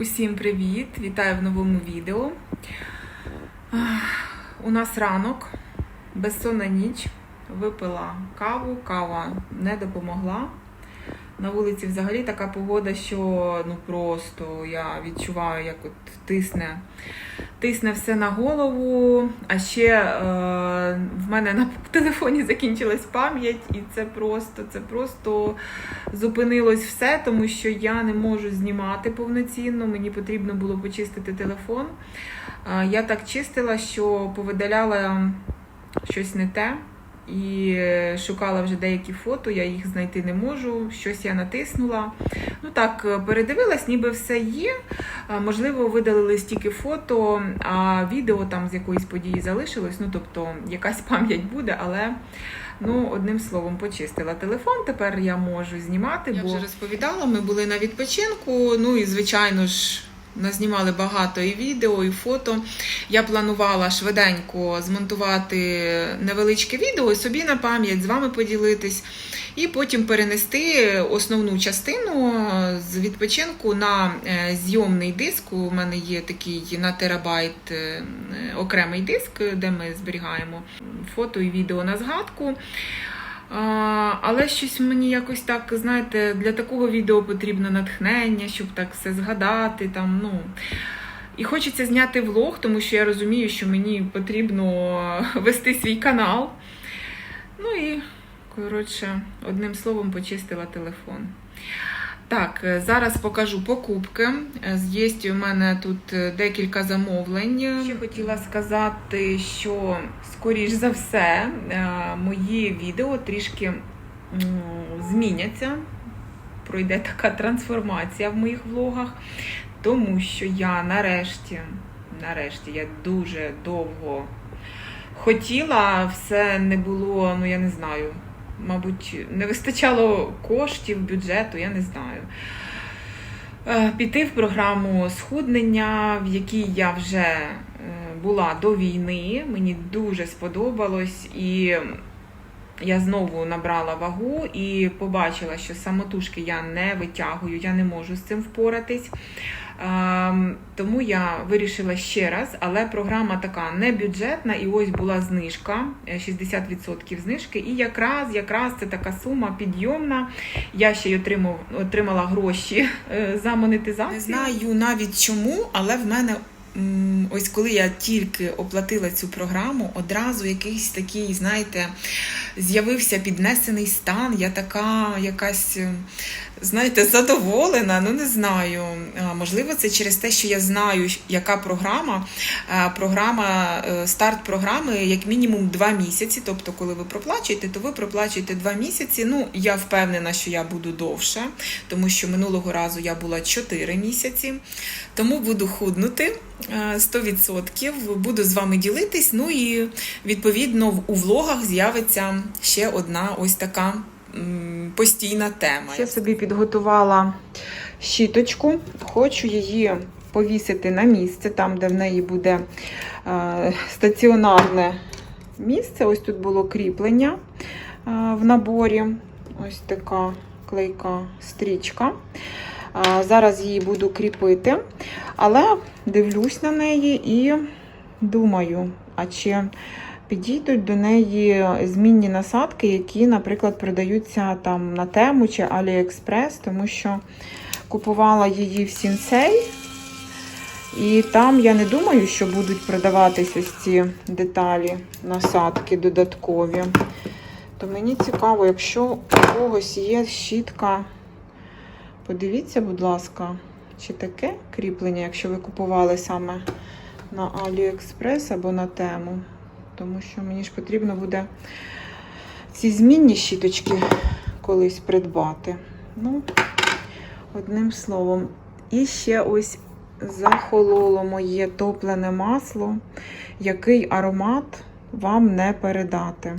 Усім привіт! Вітаю в новому відео. У нас ранок, безсонна ніч. Випила каву, кава не допомогла. На вулиці взагалі така погода, що ну просто я відчуваю, як от тисне, тисне все на голову. А ще е, в мене на телефоні закінчилась пам'ять, і це просто, це просто зупинилось все, тому що я не можу знімати повноцінно. Мені потрібно було почистити телефон. Е, Я так чистила, що повидаляла щось не те. І шукала вже деякі фото, я їх знайти не можу. Щось я натиснула. Ну так, е, передивилась, ніби все є. Е, Можливо, видалили стільки фото, а відео там з якоїсь події залишилось. Ну, тобто, якась пам'ять буде, але. Ну, одним словом, почистила телефон. Тепер я можу знімати. Я бо- вже розповідала, ми були на відпочинку. Ну і звичайно ж. Назнімали багато і відео, і фото. Я планувала швиденько змонтувати невеличке відео собі на пам'ять з вами поділитись, і потім перенести основну частину з відпочинку на е, зйомний диск. У мене є такий на терабайт е, окремий диск, де ми зберігаємо фото і відео на згадку. Але щось мені якось так, знаєте, для такого відео потрібно натхнення, щоб так все згадати. Там, ну. І хочеться зняти влог, тому що я розумію, що мені потрібно вести свій канал. Ну і, коротше, одним словом, почистила телефон. Так, е, зараз покажу покупки. Е, Є у мене тут е, декілька замовлень. Ще хотіла сказати, що, скоріш за все, мої відео трішки зміняться. Пройде така трансформація в моїх влогах, тому що я нарешті, нарешті, я дуже довго хотіла, все не було, ну я не знаю, мабуть, не вистачало коштів, бюджету, я не знаю. Е, Піти в програму схуднення, в якій я вже е, була до війни. Мені дуже сподобалось. І я знову набрала вагу і побачила, що самотужки я не витягую, я не можу з цим впоратись. Ем, Тому я вирішила ще раз, але програма така не бюджетна, і ось була знижка, е, 60% знижки. І якраз, якраз це така сума підйомна. Я ще й отримав, отримала гроші е, за монетизацію. Не знаю навіть чому, але в мене ось коли я тільки оплатила цю програму, одразу якийсь такий, знаєте, з'явився піднесений стан. Я така якась, е, знаєте, задоволена. Ну не знаю. Можливо, це через те, що я знаю, яка програма. Програма, е, старт програми як мінімум два місяці. Тобто, коли ви проплачуєте, то ви проплачуєте два місяці. Ну, я впевнена, що я буду довше, тому що минулого разу я була 4 місяці. Тому буду худнути е, 100%. Буду з вами ділитись. Ну і відповідно у влогах з'явиться ще одна ось така постійна тема. Ще собі підготувала щіточку. Хочу її повісити на місце, там, де в неї буде е, стаціонарне місце. Ось тут було кріплення е, в наборі. Ось така клейка стрічка. Зараз її буду кріпити, але дивлюсь на неї і думаю, а чи підійдуть до неї змінні насадки, які, наприклад, продаються там на тему чи AliExpress, тому що купувала її в Сінсей. І там я не думаю, що будуть продаватися ось ці деталі, насадки додаткові. То мені цікаво, якщо у когось є щітка, подивіться, будь ласка, чи таке кріплення, якщо ви купували саме на AliExpress або на тему. Тому що мені ж потрібно буде ці змінні щіточки колись придбати. Ну, одним словом. І ще ось захололо моє топлене масло, який аромат вам не передати.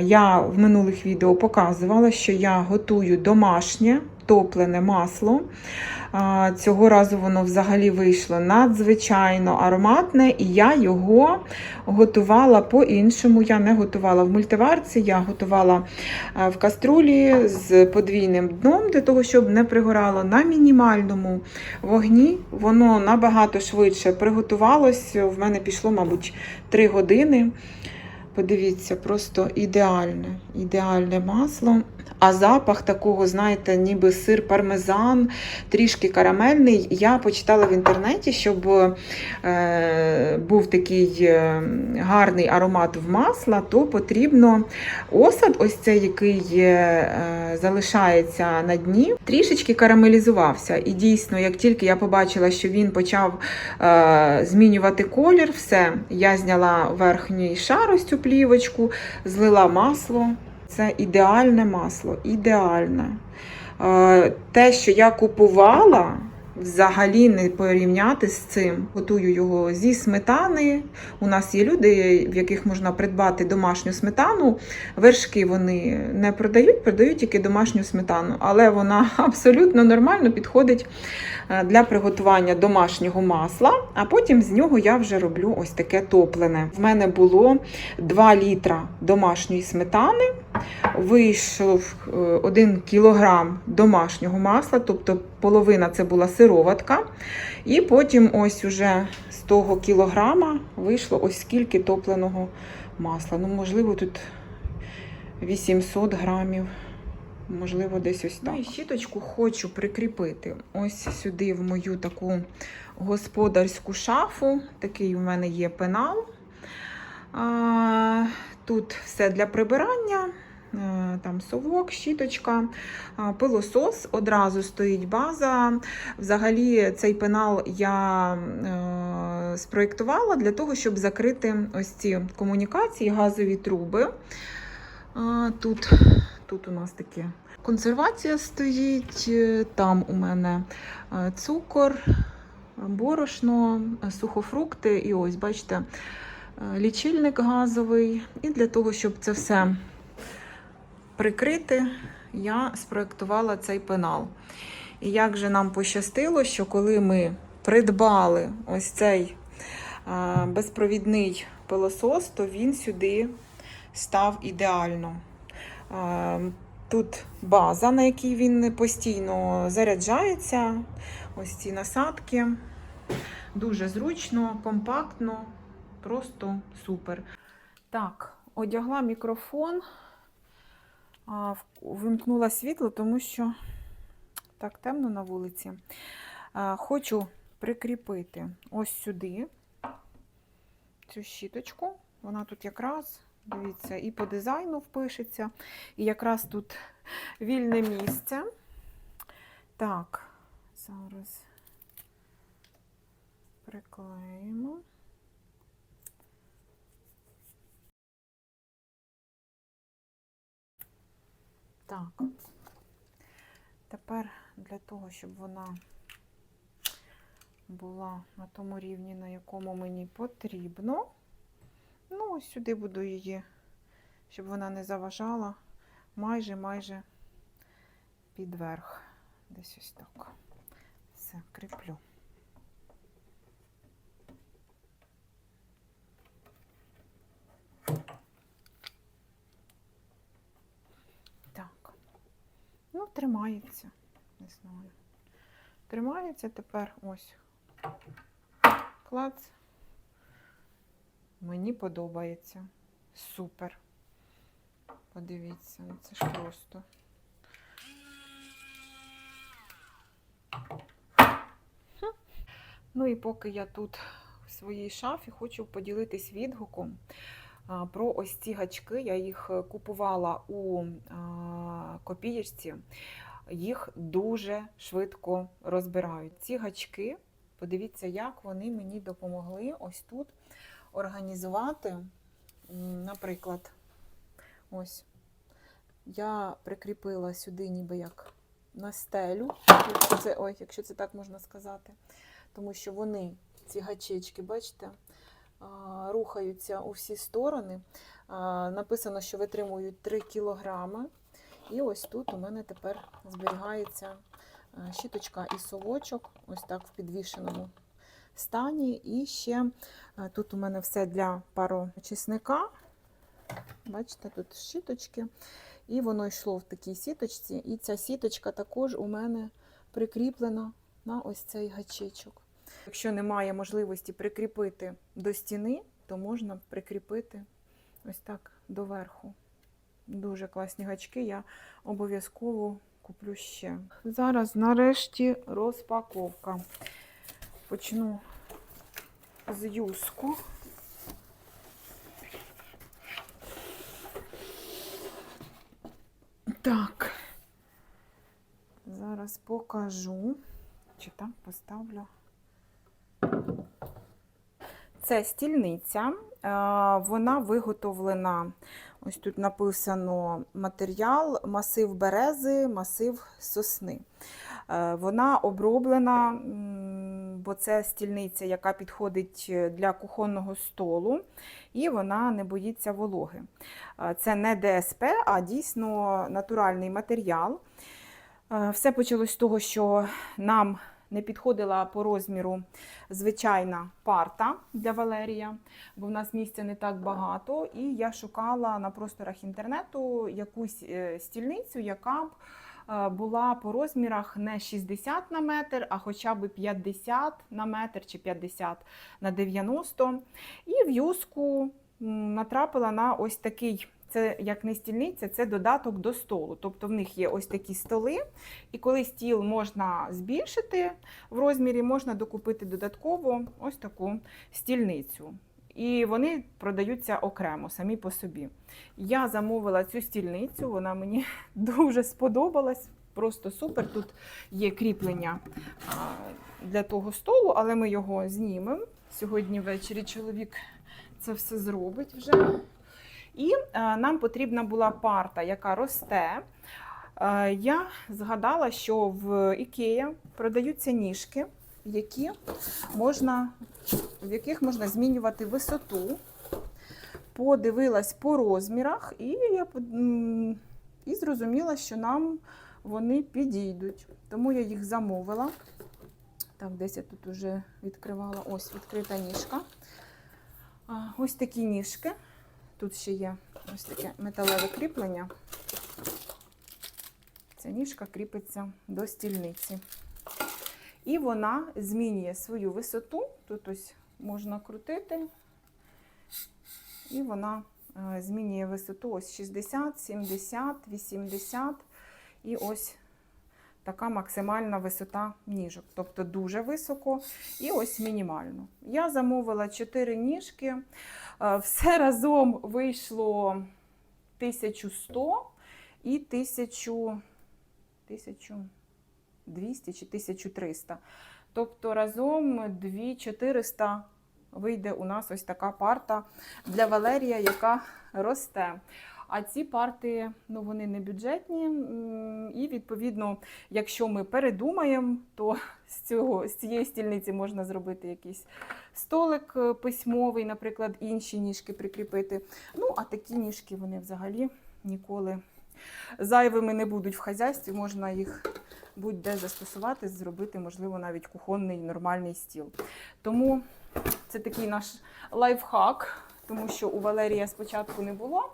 Я в минулих відео показувала, що я готую домашнє топлене масло. Цього разу воно взагалі вийшло надзвичайно ароматне, і я його готувала по-іншому. Я не готувала в мультиварці, я готувала в каструлі з подвійним дном, для того, щоб не пригорало на мінімальному вогні. Воно набагато швидше приготувалось. В мене пішло, мабуть, 3 години. Подивіться, просто ідеальне, ідеальне масло. А запах такого, знаєте, ніби сир пармезан, трішки карамельний. Я почитала в інтернеті, щоб е, був такий е, гарний аромат в масла, то потрібно осад, ось цей, який е, залишається на дні, трішечки карамелізувався. І дійсно, як тільки я побачила, що він почав е, змінювати колір, все, я зняла верхній шар, ось цю плівочку, злила масло. Це ідеальне масло, ідеальне. Е, Те, що я купувала, взагалі не порівняти з цим. Готую його зі сметани. У нас є люди, в яких можна придбати домашню сметану. Вершки вони не продають, продають тільки домашню сметану, але вона абсолютно нормально підходить е, для приготування домашнього масла. А потім з нього я вже роблю ось таке топлене. В мене було 2 літра домашньої сметани. Вийшов 1 кілограм домашнього масла, тобто половина це була сироватка. І потім ось уже з того кілограма вийшло ось скільки топленого масла. Ну, можливо, тут 800 грамів. Можливо, десь ось так. Ну, і щіточку хочу прикріпити ось сюди в мою таку господарську шафу. Такий у мене є пенал. А, Тут все для прибирання. Е, Там совок, щіточка, пилосос, одразу стоїть база. Взагалі, цей пенал я е, спроєктувала для того, щоб закрити ось ці комунікації, газові труби. Тут, тут у нас таке консервація стоїть, е, там у мене е, цукор, борошно, е, сухофрукти. І ось, бачите, е, лічильник газовий. І для того, щоб це все прикрити, я спроектувала цей пенал. І як же нам пощастило, що коли ми придбали ось цей безпровідний пилосос, то він сюди став ідеально. Тут база, на якій він постійно заряджається. Ось ці насадки. Дуже зручно, компактно, просто супер. Так, одягла мікрофон, вимкнула світло, тому що так темно на вулиці. Хочу прикріпити ось сюди цю щіточку. Вона тут якраз, дивіться, і по дизайну впишеться, і якраз тут вільне місце. Так, зараз приклеїмо. Так. Тепер для того, щоб вона була на тому рівні, на якому мені потрібно. Ну, ось сюди буду її, щоб вона не заважала майже-майже під верх. Десь ось так. Все, кріплю. Так. Ну, тримається. Не знаю. Тримається тепер ось. Клац. Мені подобається. Супер. Подивіться, це ж просто. Ну і поки я тут в своїй шафі, хочу поділитись відгуком про ось ці гачки. Я їх е, купувала у копієчці. Їх дуже швидко розбирають. Ці гачки, подивіться, як вони мені допомогли ось тут організувати, наприклад, ось я прикріпила сюди ніби як на стелю, якщо це, ой, якщо це так можна сказати, тому що вони, ці гачечки, бачите, рухаються у всі сторони. Написано, що витримують 3 кілограми. І ось тут у мене тепер зберігається е, щіточка і совочок, ось так в підвішеному стані. І ще е, тут у мене все для парочисника. Бачите, тут щіточки. І воно йшло в такій сіточці. І ця сіточка також у мене прикріплена на ось цей гачечок. Якщо немає можливості прикріпити до стіни, то можна прикріпити ось так доверху. Дуже класні гачки, я обов'язково куплю ще. Зараз нарешті розпаковка. Почну з юску. Так. Зараз покажу. Чи так поставлю. Це стільниця. Е, Вона виготовлена. Ось тут написано матеріал, масив берези, масив сосни. Е, Вона оброблена, бо це стільниця, яка підходить для кухонного столу, і вона не боїться вологи. Е, Це не ДСП, а дійсно натуральний матеріал. Все почалось з того, що нам не підходила по розміру звичайна парта для Валерія, бо в нас місця не так багато. І я шукала на просторах інтернету якусь е, стільницю, яка б е, була по розмірах не 60 на метр, а хоча б 50 на метр чи 50 на 90. І в юску натрапила на ось такий. Це як не стільниця, це додаток до столу. Тобто в них є ось такі столи, і коли стіл можна збільшити в розмірі, можна докупити додатково ось таку стільницю. І вони продаються окремо, самі по собі. Я замовила цю стільницю, вона мені дуже сподобалась. Просто супер. Тут є кріплення для того столу, але ми його знімемо. Сьогодні ввечері чоловік це все зробить вже. І е, нам потрібна була парта, яка росте. Е, я згадала, що в Ікея продаються ніжки, які можна, в яких можна змінювати висоту. Подивилась по розмірах, і я і зрозуміла, що нам вони підійдуть. Тому я їх замовила. Так, десь я тут вже відкривала. Ось відкрита ніжка. Ось такі ніжки. Тут ще є ось таке металеве кріплення. Ця ніжка кріпиться до стільниці. І вона змінює свою висоту. Тут ось можна крутити. І вона е, змінює висоту ось 60, 70, 80. І ось така максимальна висота ніжок. Тобто дуже високо і ось мінімально. Я замовила 4 ніжки. Е, Все разом вийшло 1100 і 1000, 1200 чи 1300. Тобто разом 2400 вийде у нас ось така парта для Валерія, яка росте. А ці парти ну, вони не бюджетні. І, відповідно, якщо ми передумаємо, то з, цього, з цієї стільниці можна зробити якийсь столик е, письмовий, наприклад, інші ніжки прикріпити. Ну, а такі ніжки вони взагалі ніколи зайвими не будуть в хазяйстві, можна їх будь-де застосувати, зробити, можливо, навіть кухонний нормальний стіл. Тому це такий наш лайфхак, тому що у Валерія спочатку не було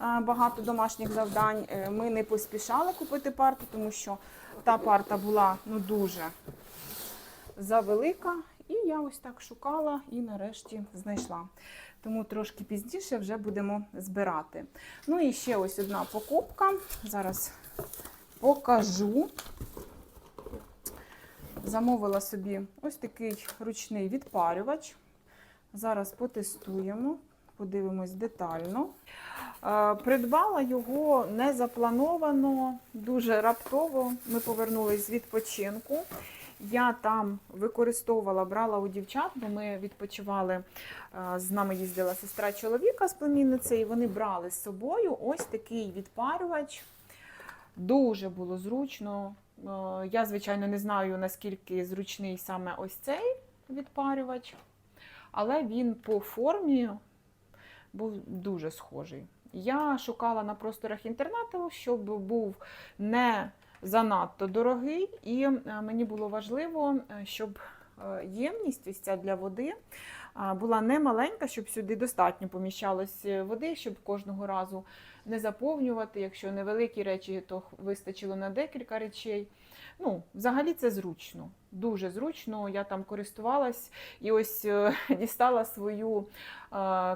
багато домашніх завдань. Е, Ми не поспішали купити парту, тому що та парта була ну, дуже завелика. І я ось так шукала і нарешті знайшла. Тому трошки пізніше вже будемо збирати. Ну і ще ось одна покупка. Зараз покажу. Замовила собі ось такий ручний відпарювач. Зараз потестуємо, подивимось детально. Е, Придбала його не заплановано, дуже раптово. Ми повернулись з відпочинку. Я там використовувала, брала у дівчат, бо ми відпочивали. е, З нами їздила сестра чоловіка з племінницею, і вони брали з собою ось такий відпарювач. Дуже було зручно. Е, Я, звичайно, не знаю, наскільки зручний саме ось цей відпарювач, але він по формі був дуже схожий. Я шукала на просторах інтернету, щоб був не занадто дорогий, і е, мені було важливо, е, щоб е, ємність ось ця для води була не маленька, щоб сюди достатньо поміщалось води, щоб кожного разу не заповнювати. Якщо невеликі речі, то вистачило на декілька речей. Ну, взагалі це зручно, дуже зручно. Я там користувалась і ось дістала свою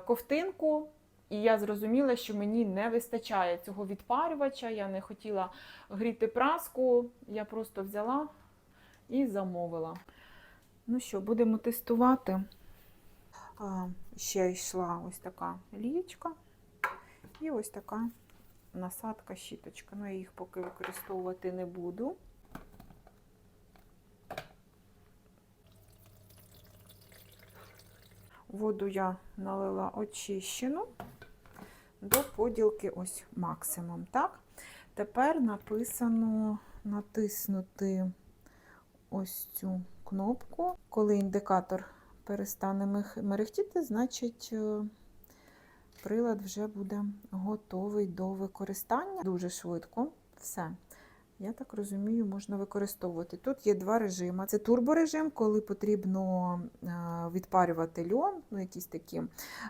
ковтинку. І я зрозуміла, що мені не вистачає цього відпарювача. Я не хотіла гріти праску. Я просто взяла і замовила. Ну що, будемо тестувати. А, ще йшла ось така лієчка і ось така насадка щіточка. Ну, я їх поки використовувати не буду. Воду я налила очищену до поділки ось максимум. Так? Тепер написано натиснути ось цю кнопку. Коли індикатор перестане мерехтіти, значить е, прилад вже буде готовий до використання. Дуже швидко. Все. Я так розумію, можна використовувати. Тут є два режими. Це турборежим, коли потрібно е, відпарювати льон, ну, якісь такі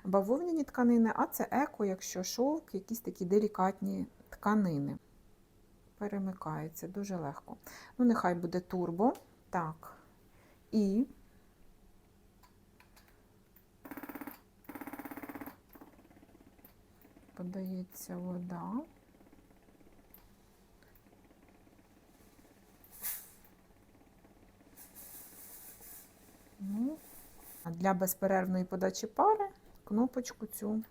бавовняні тканини, а це еко, якщо шовк, якісь такі делікатні тканини. Перемикається дуже легко. Ну, нехай буде турбо. Так. І подається вода. Ну, а для безперервної подачі пари кнопочку цю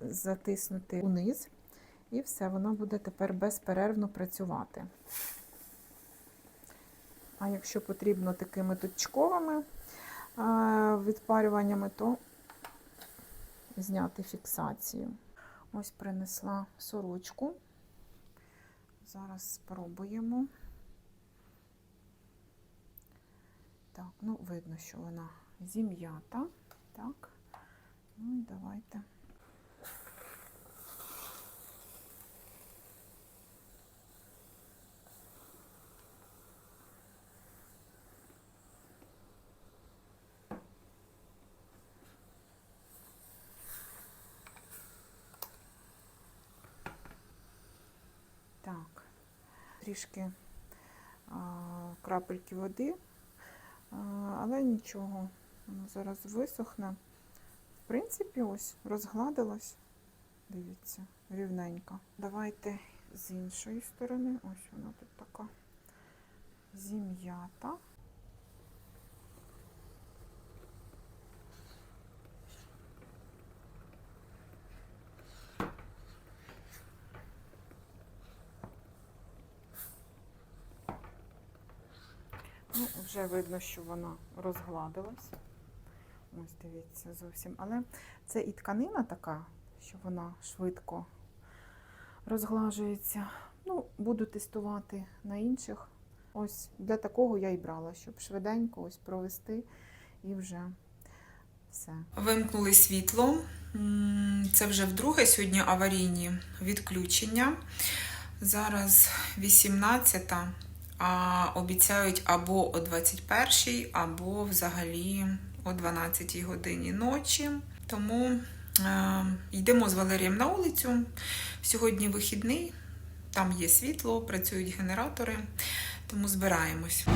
затиснути униз, і все, воно буде тепер безперервно працювати. А якщо потрібно такими точковими відпарюваннями, то зняти фіксацію. Ось принесла сорочку. Зараз спробуємо. Так, ну видно, що вона зім'ята. Так, ну і давайте. Так, трішки а, крапельки води, а, але нічого, воно зараз висохне. В принципі, ось розгладилось. Дивіться, рівненько. Давайте з іншої сторони. Ось вона тут така зім'ята. Ну, вже видно, що вона розгладилась. Ось дивіться зовсім. Але це і тканина така, що вона швидко розглажується. Ну, буду тестувати на інших. Ось для такого я і брала, щоб швиденько ось провести і вже все. Вимкнули світло. Це вже вдруге сьогодні аварійні відключення. Зараз 18, а обіцяють або о 21, або взагалі о 12 годині ночі. Тому е, йдемо з Валерієм на вулицю. Сьогодні вихідний, там є світло, працюють генератори, тому збираємось.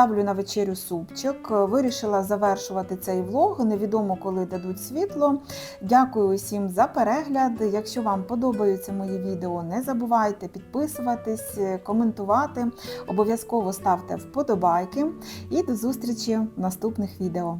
Ставлю на вечерю супчик. Вирішила завершувати цей влог. Невідомо, коли дадуть світло. Дякую усім за перегляд. Якщо вам подобаються мої відео, не забувайте підписуватись, коментувати. Обов'язково ставте вподобайки і до зустрічі в наступних відео.